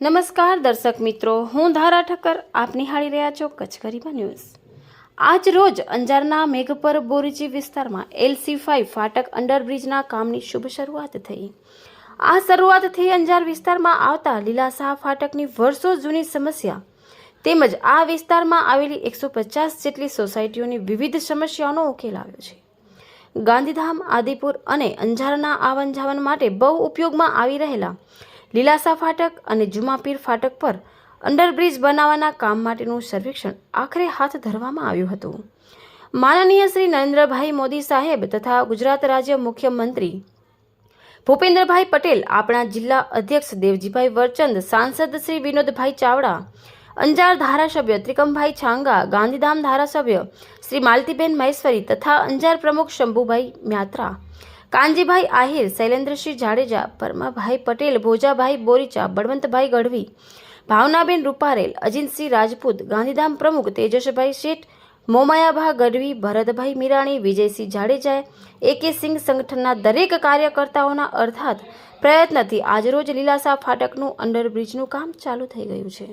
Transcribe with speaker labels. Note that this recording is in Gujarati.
Speaker 1: નમસ્કાર દર્શક મિત્રો, હું ધારા ઠક્કર આપ નિહાળી રહ્યા છો કચ્છ ગરીબા ન્યૂઝ. આજ રોજ અંજારના મેઘપર બોરીજી વિસ્તારમાં એલસી ફાઇવ ફાટક અંડરબ્રિજના કામની શુભ શરૂઆત થઈ. આ શરૂઆતથી અંજાર વિસ્તારમાં આવતા લીલાશાહ ફાટકની વર્ષો જૂની સમસ્યા તેમજ આ વિસ્તારમાં આવેલી એકસો પચાસ જેટલી સોસાયટીઓની વિવિધ સમસ્યાઓનો ઉકેલ આવ્યો છે. ગાંધીધામ, આદિપુર અને અંજારના આવન જાવન માટે બહુ ઉપયોગમાં આવી રહેલા લીલાસા ફાટક અને જુમાપીર ફાટક પર અંડરબ્રિજ બનાવવાના કામ માટેનું સર્વેક્ષણ આખરે હાથ ધરવામાં આવ્યું હતું. માનનીય શ્રી નરેન્દ્રભાઈ મોદી સાહેબ તથા ગુજરાત રાજ્ય મુખ્યમંત્રી ભૂપેન્દ્રભાઈ પટેલ, આપણા જિલ્લા અધ્યક્ષ દેવજીભાઈ વરચંદ, સાંસદ શ્રી વિનોદભાઈ ચાવડા અંજાર ધારાસભ્ય ત્રિકમભાઈ છાંગા, ગાંધીધામ ધારાસભ્ય શ્રી માલતીબેન મહેશ્વરી તથા અંજાર પ્રમુખ શંભુભાઈ મ્યાત્રા. કાનજીભાઈ આહિર, શૈલેન્દ્રસિંહ જાડેજા, પરમાભાઈ પટેલ, ભોજાભાઈ બોરીચા, બળવંતભાઈ ગઢવી, ભાવનાબેન રૂપારેલ, અજીતસિંહ રાજપૂત, ગાંધીધામ પ્રમુખ તેજસભાઈ શેઠ, મોમાયાભા ગઢવી, ભરતભાઈ મીરાણી, વિજયસિંહ જાડેજાએ એકે સિંહ સંગઠનના દરેક કાર્યકર્તાઓના અર્થાત પ્રયત્નથી આજરોજ લીલાસા ફાટકનું અંડરબ્રિજનું કામ ચાલુ થઈ ગયું છે.